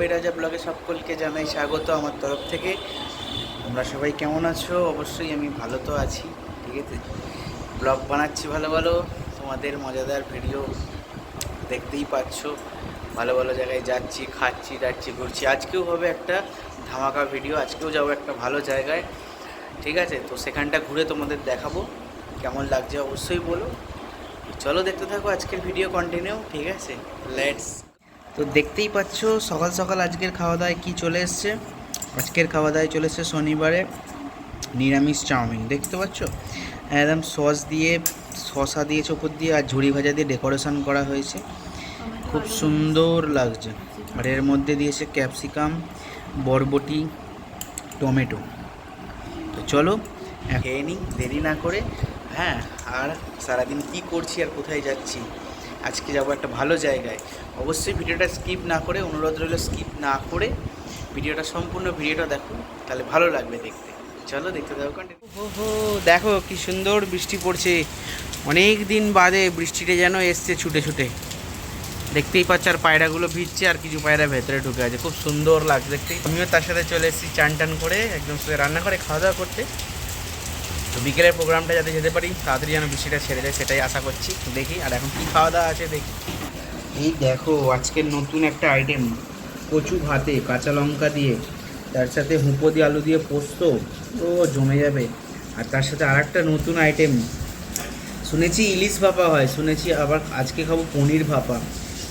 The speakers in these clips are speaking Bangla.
ব্লগ বৈরাজা ব্লগে সকলকে জানাই স্বাগত আমার তরফ থেকে। তোমরা সবাই কেমন আছো? অবশ্যই আমি ভালো তো আছি, ঠিক আছে? ব্লগ বানাচ্ছি ভালো ভালো, তোমাদের মজাদার ভিডিও দেখতেই পাচ্ছ। ভালো ভালো জায়গায় যাচ্ছি, খাচ্ছি যাচ্ছি ঘুরছি। আজকেও হবে একটা ধামাকা ভিডিও, আজকেও যাব একটা ভালো জায়গায়, ঠিক আছে? তো সেখানটা ঘুরে তোমাদের দেখাবো, কেমন লাগছে অবশ্যই বলো। চলো দেখতে থাকো আজকের ভিডিও কন্টিনিউ, ঠিক আছে? লেটস তো দেখতেই পাচ্ছ, সকাল সকাল আজকের খাওয়া দাওয়ায় কী চলে এসছে? আজকের খাওয়া দাওয়ায় চলে এসছে শনিবারে নিরামিষ চাউমিন। দেখতে পাচ্ছ? একদম সস দিয়ে, শসা দিয়েছে ওপর দিয়ে আর ঝুড়ি ভাজা দিয়ে ডেকোরেশন করা হয়েছে। খুব সুন্দর লাগছে। আর এর মধ্যে দিয়েছে ক্যাপসিকাম, বরবটি, টমেটো। তো চলো খেয়ে নিই, দেরি না করে। হ্যাঁ আর সারাদিন কি করছি আর কোথায় যাচ্ছি? আজকে যাব একটা ভালো জায়গায়। অবশ্যই ভিডিওটা স্কিপ না করে, অনুরোধ রইল স্কিপ না করে ভিডিওটা সম্পূর্ণ ভিডিওটা দেখো, তাহলে ভালো লাগবে দেখতে। চলো দেখতে দেখো হো, দেখো কি সুন্দর বৃষ্টি পড়ছে। অনেক দিন বাদে বৃষ্টিটা যেন এসছে ছুটে ছুটে। দেখতেই পাচ্ছ আর পায়রাগুলো ভিজছে আর কিছু পায়রা ভেতরে ঢুকে আছে। খুব সুন্দর লাগছে দেখতে। আমিও তার সাথে চলে এসেছি চান টান করে, একদম রান্না করে খাওয়া দাওয়া করতে। তো বিকেলের প্রোগ্রামটা যাতে যেতে পারি, তাড়াতাড়ি যেন বৃষ্টিটা ছেড়ে দেয়, সেটাই আশা করছি। দেখি, আর এখন কি খাওয়া দাওয়া আছে দেখি। এই দেখো আজকের নতুন একটা আইটেম কচু ভাতে কাঁচা লঙ্কা দিয়ে, তার সাথে হুঁপো দিয়ে আলু দিয়ে পোস্ত, ও জমে যাবে। আর তার সাথে আর একটা নতুন আইটেম শুনেছি ইলিশ ভাপা হয়, শুনেছি আবার আজকে খাব পনির ভাপা।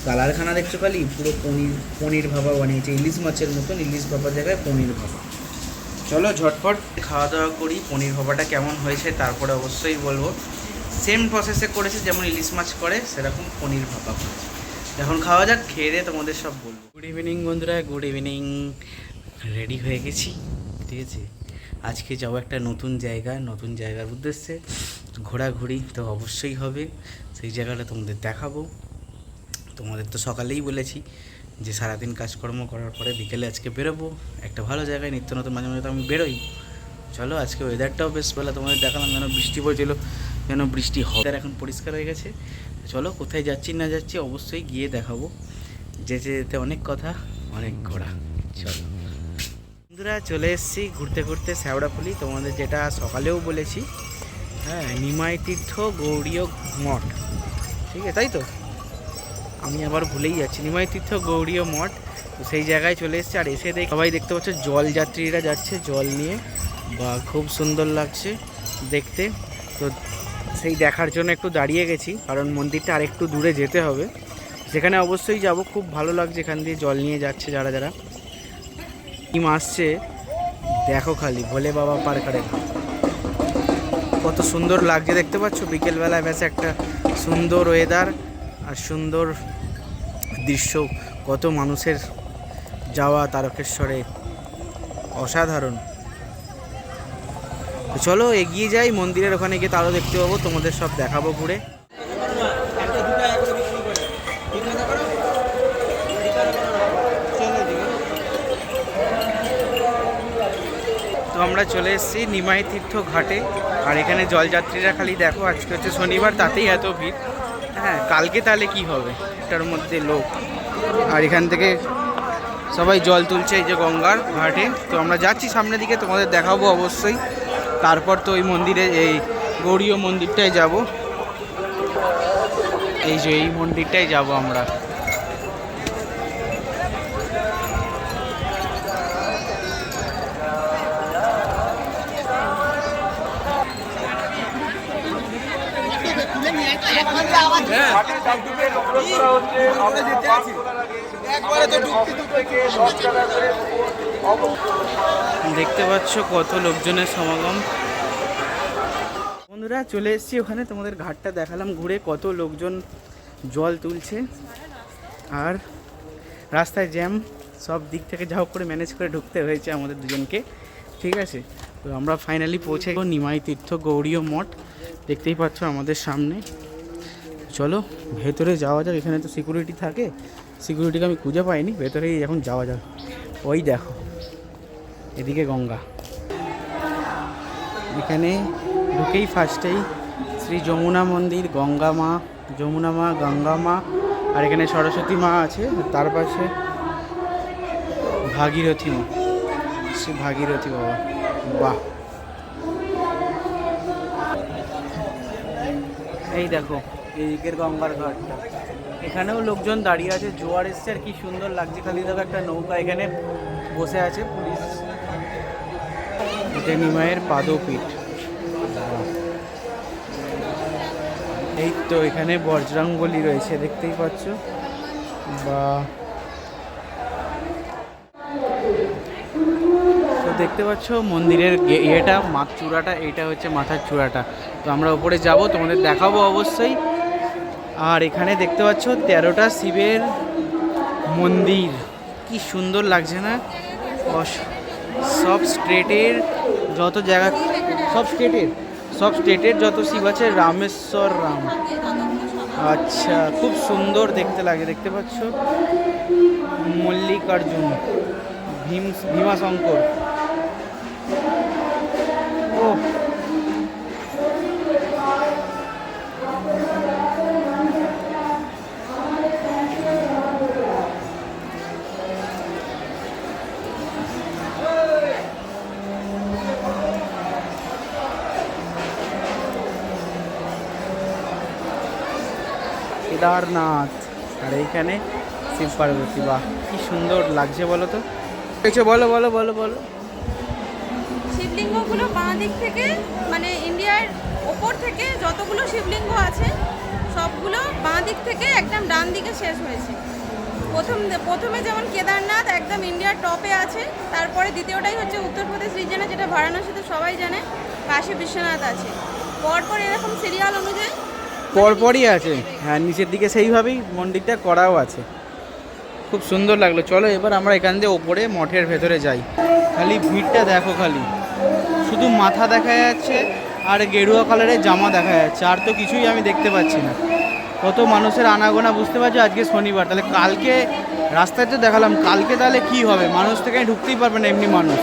কালারখানা দেখছ খালি? পুরো পনির পনির ভাপা বানিয়েছে, ইলিশ মাছের মতন ইলিশ ভাপার জায়গায় পনির ভাপা। চলো ঝটফট খাওয়া দাওয়া করি, পনির ভাপাটা কেমন হয়েছে তারপরে অবশ্যই বলব। সেম প্রসেসে করেছে, যেমন ইলিশ মাছ করে, সেরকম পনির ভাপা করেছে। এখন খাওয়া যাক, খেয়ে দিয়ে তোমাদের সব বলব। গুড ইভিনিং বন্ধুরা গুড ইভিনিং রেডি হয়ে গেছি, ঠিক আছে? আজকে যাব একটা নতুন জায়গা, নতুন জায়গার উদ্দেশ্যে। ঘোরাঘুরি তো অবশ্যই হবে, সেই জায়গাটা তোমাদের দেখাবো। তোমাদের তো সকালেই বলেছি যে সারাদিন কাজকর্ম করার পরে বিকেলে আজকে বেরোবো, একটা ভালো জায়গায় নিত্য নতুন মাঝে মাঝে তো আমি বেরোই। চলো, আজকে ওয়েদারটাও বেশ ভালো, তোমাদের দেখালাম যেন বৃষ্টি পড়ছিল, যেন বৃষ্টি হবে এখন পরিষ্কার হয়ে গেছে। চলো, কোথায় যাচ্ছি না যাচ্ছি অবশ্যই গিয়ে দেখাবো। যেতে যেতে অনেক কথা, অনেক ঘোরা। চলো। বন্ধুরা, চলে এসেছি ঘুরতে ঘুরতে শ্যাওড়াফুলি। তোমাদের যেটা সকালেও বলেছি হ্যাঁ নিমাই তীর্থ গৌরীয় মঠ। ঠিক আছে, তাই তো? আমি আবার ভুলেই যাচ্ছি। নিমাই তীর্থ গৌরীয় মঠ, তো সেই জায়গায় চলে এসেছে। আর এসে দেখ সবাই দেখতে পাচ্ছ, জল যাত্রীরা যাচ্ছে, জল নিয়ে। বা খুব সুন্দর লাগছে দেখতে। তো সেই দেখার জন্য একটু দাঁড়িয়ে গেছি, কারণ মন্দিরটা আর একটু দূরে যেতে হবে। সেখানে অবশ্যই যাব, খুব ভালো লাগছে এখান দিয়ে জল নিয়ে যাচ্ছে যারা যারা। টিম আসছে, দেখো খালি, ভোলে বাবা পার্কারে কত সুন্দর লাগছে, দেখতে পাচ্ছ? বিকেলবেলায় বেশ একটা সুন্দর ওয়েদার আর সুন্দর দৃশ্য, কত মানুষের যাওয়া তারকেশ্বরে অসাধারণ। চলো এগিয়ে যাই, মন্দিরের ওখানে গিয়ে তারও দেখতে পাবো, তোমাদের সব দেখাবো ঘুরে। তো আমরা চলে এসেছি নিমাই তীর্থ ঘাটে, আর এখানে জলযাত্রীরা খালি দেখো, আজকে হচ্ছে শনিবার, তাতেই এত ভিড়। হ্যাঁ। কালকে তাহলে কি হবে? এটার মধ্যে লোক। আর এখান থেকে সবাই জল তুলছে এই যে গঙ্গার ঘাটে। তো আমরা যাচ্ছি সামনের দিকে তোমাদের দেখাবো অবশ্যই। তারপর তো ওই মন্দিরে এই গৌরীয় মন্দিরটায় যাব। এই যে এই মন্দিরটায় যাব আমরা। দেখতে পাচ্ছ কত লোকজনের সমাগম। বন্ধুরা, চলে এসেছি ওখানে। তোমাদের ঘাটটা দেখালাম ঘুরে কত লোকজন জল তুলছে। আর রাস্তায় জ্যাম, সব দিক থেকে যা করে ম্যানেজ করে ঢুকতে হয়েছে আমাদের দুজনকে। ঠিক আছে? তো আমরা ফাইনালি পৌঁছে নিমাই তীর্থ গৌরীয় মঠ। দেখতেই পাচ্ছ আমাদের সামনে। চলো, ভেতরে যাওয়া যাক, এখানে তো সিকিউরিটি থাকে। সিকিউরিটিকে আমি খুঁজে পাইনি, ভেতরেই এখন যাওয়া যাক। ওই দেখো, এদিকে গঙ্গা। এখানে ঢুকেই ফার্স্টেই শ্রী যমুনা মন্দির, গঙ্গা মা, যমুনা মা, গঙ্গা মা, আর এখানে সরস্বতী মা আছে, তার পাশে ভাগীরথী মা। সে ভাগীরথী বাবা, বাহ। এই দেখো এদিকের গঙ্গার ঘাটটা এখানেও লোকজন দাঁড়িয়ে আছে, জোয়ার এসছে, আর কি সুন্দর লাগছে। খালি দেখো একটা নৌকা এখানে বসে আছে পুলিশ। এটা নিমাইয়ের পাদপীঠ। এই তো এখানে বজ্রাঙ্গলি রয়েছে, দেখতেই পাচ্ছ। বা। তো দেখতে পাচ্ছ মন্দিরের ইয়েটা মাথ চূড়াটা, এইটা হচ্ছে মাথার চূড়াটা। তো আমরা ওপরে যাব, তোমাদের দেখাবো অবশ্যই। আর এখানে দেখতে পাচ্ছ তেরোটা শিবের মন্দির। কি সুন্দর লাগছে না? সব স্টেটের যত জায়গা, সব স্টেটের সব স্টেটের যত শিব আছে, রামেশ্বর, রাম। আচ্ছা খুব সুন্দর দেখতে লাগে, দেখতে পাচ্ছ? মল্লিকার্জুন, ভীম, ভীমাশঙ্কর। কেদারনাথ। আর এইখানে শিব পার্বতী। বাহ কি সুন্দর লাগছে বলো তো। কিছু বলো বলো বলো বলো। শিবলিঙ্গগুলো বাঁ দিক থেকে মানে ইন্ডিয়ার ওপর থেকে যতগুলো শিবলিঙ্গ আছে সবগুলো বাঁ দিক থেকে একদম ডান দিকে শেষ হয়েছে। প্রথম প্রথমে যেমন কেদারনাথ একদম ইন্ডিয়ার টপে আছে তারপরে দ্বিতীয়টাই হচ্ছে উত্তরপ্রদেশ রিজনে যেটা বারাণসীতে সবাই জানে কাশী বিশ্বনাথ আছে। পরপর এরকম সিরিয়াল অনুযায়ী পরপরই আছে। হ্যাঁ নিচের দিকে সেইভাবেই মন্দিরটা করাও আছে। খুব সুন্দর লাগল। চলো এবার আমরা এখান দিয়ে ওপরে মঠের ভেতরে যাই। খালি ভিড়টা দেখো খালি। শুধু মাথা দেখা যাচ্ছে আর গেরুয়া কালারের জামা দেখা যাচ্ছে। আর তো কিছুই আমি দেখতে পাচ্ছি না। কত মানুষের আনাগোনা বুঝতে পারছ? আজকে শনিবার। তাহলে কালকে রাস্তায় তো দেখালাম। কালকে তাহলে কি হবে? মানুষ থেকে ঢুকতেই পারবে না, এমনি মানুষ।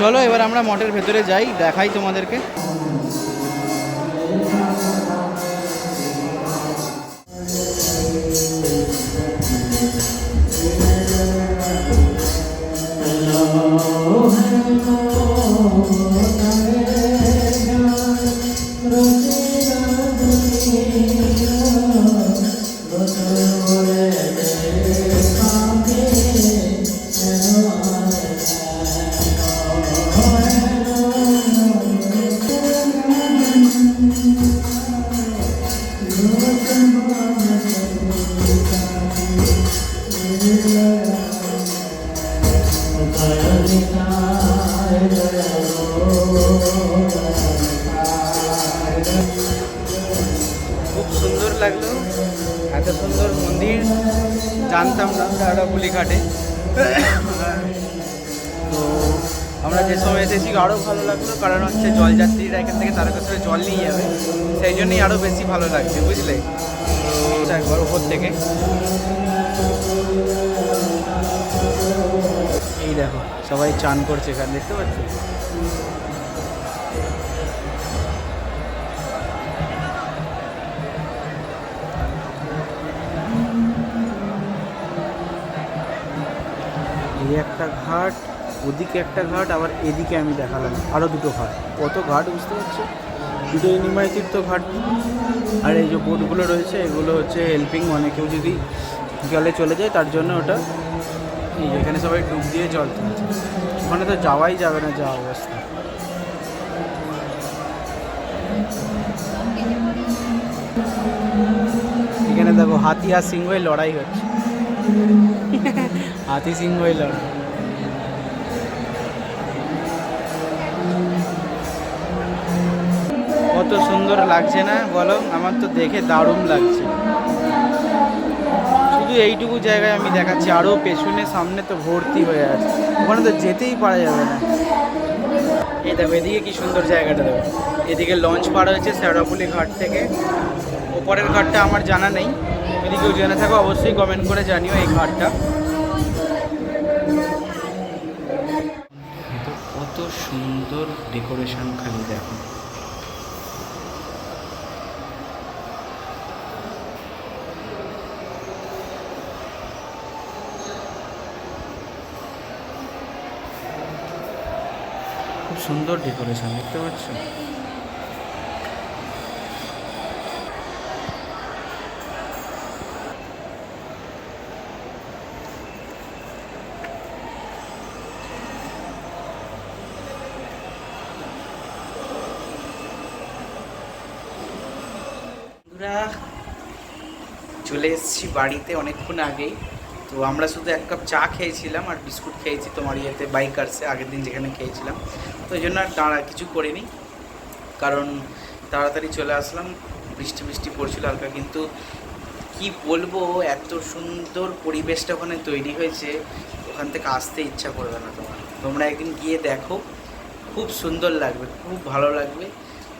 চলো এবার আমরা মঠের ভেতরে যাই দেখাই তোমাদেরকে। সুন্দর লাগল। এত সুন্দর মন্দির জানতাম না দাঁড়াবুলি ঘাটে। তো আমরা যে সময় এসেছি আরও ভালো লাগল, কারণ হচ্ছে জলযাত্রীরা এখান থেকে তারকেশ্বরে জল নিয়ে যাবে। সেই জন্যই আরও বেশি ভালো লাগছে, বুঝলে? একবার উপর থেকে। এই দেখো, সবাই চান করছে এখানে, দেখতে পাচ্ছ? এই একটা ঘাট, ওদিকে একটা ঘাট, আবার এদিকে আমি দেখালাম। আরও দুটো ঘাট। কত ঘাট বুঝতে পারছ? দুটো নিমাই তীর্থ ঘাট। আর এই যে বোটগুলো রয়েছে, এগুলো হচ্ছে হেল্পিং মানে কেউ যদি জলে চলে যায়, তার জন্য ওটা এই এখানে সবাই ডুব দিয়ে জল তুলছে। ওখানে তো যাওয়াই যাবে না যা অবস্থা এখানে দেখো হাতি আর লড়াই হচ্ছে। হাতি সিংহই লড়াই কত সুন্দর লাগছে না? বলো, আমার তো দেখে দারুণ লাগছে। শুধু এইটুকু জায়গায় আমি দেখাচ্ছি আরও পেছনে সামনে তো ভর্তি হয়ে আছে। ওখানে তো যেতেই পারা যাবে না। এই দেখো, এদিকে কি সুন্দর জায়গাটা দেখো। এদিকে লঞ্চ পাড়া হয়েছে শ্যাওড়াপুলি ঘাট থেকে। ওপরের ঘাটটা আমার জানা নেই। যদি কেউ জেনে থাকো, অবশ্যই কমেন্ট করে জানিও এই ঘাটটা। সুন্দর ডেকোরেশন খালি দেখো। খুব সুন্দর ডেকোরেশন দেখতে পাচ্ছ? বাড়িতে অনেকক্ষণ আগেই। তো আমরা শুধু এক কাপ চা খেয়েছিলাম আর বিস্কুট খেয়েছি তোমার ইয়েতে, বাইকার্সে, আগের দিন যেখানে খেয়েছিলাম। তো এই জন্য আর দাঁড়া, কিছু করিনি। কারণ তাড়াতাড়ি চলে আসলাম, বৃষ্টি বৃষ্টি পড়ছিল হালকা, কিন্তু কি বলব, এত সুন্দর পরিবেশটা ওখানে তৈরি হয়েছে, ওখান থেকে আসতে ইচ্ছা করবে না তোমার। তোমরা একদিন গিয়ে দেখো, খুব সুন্দর লাগবে, খুব ভালো লাগবে,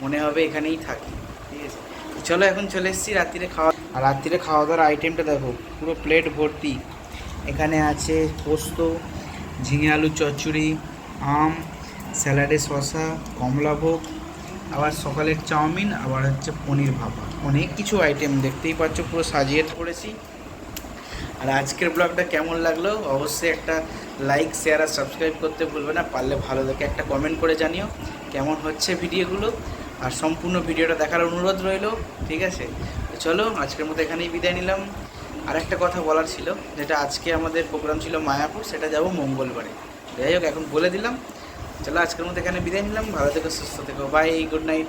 মনে হবে এখানেই থাকি, ঠিক আছে? চলো এখন চলে এসেছি রাত্রিরে খাওয়া আর রাত্রিরে খাওয়া দাওয়ার আইটেমটা দেখো, পুরো প্লেট ভর্তি। এখানে আছে পোস্ত, ঝিঙে আলু চচ্চড়ি, আম স্যালাডে শশা কমলাভোগ আবার সকালের চাউমিন, আবার হচ্ছে পনির ভাপা। অনেক কিছু আইটেম দেখতেই পাচ্ছ, পুরো সাজিয়ে পড়েছি আর আজকের ব্লগটা কেমন লাগল? অবশ্যই একটা লাইক শেয়ার আর সাবস্ক্রাইব করতে ভুলবে না। পারলে ভালো দেখে একটা কমেন্ট করে জানিও, কেমন হচ্ছে ভিডিওগুলো আর সম্পূর্ণ ভিডিওটা দেখার অনুরোধ রইল, ঠিক আছে? চলো, আজকের মতো এখানেই বিদায় নিলাম। আর একটা কথা বলার ছিল, যেটা আজকে আমাদের প্রোগ্রাম ছিল মায়াপুর, সেটা যাব মঙ্গলবারে। যাই হোক, এখন বলে দিলাম। চলো, আজকের মতো এখানে বিদায় নিলাম। ভালো থেকো, সুস্থ থেকো। Bye good night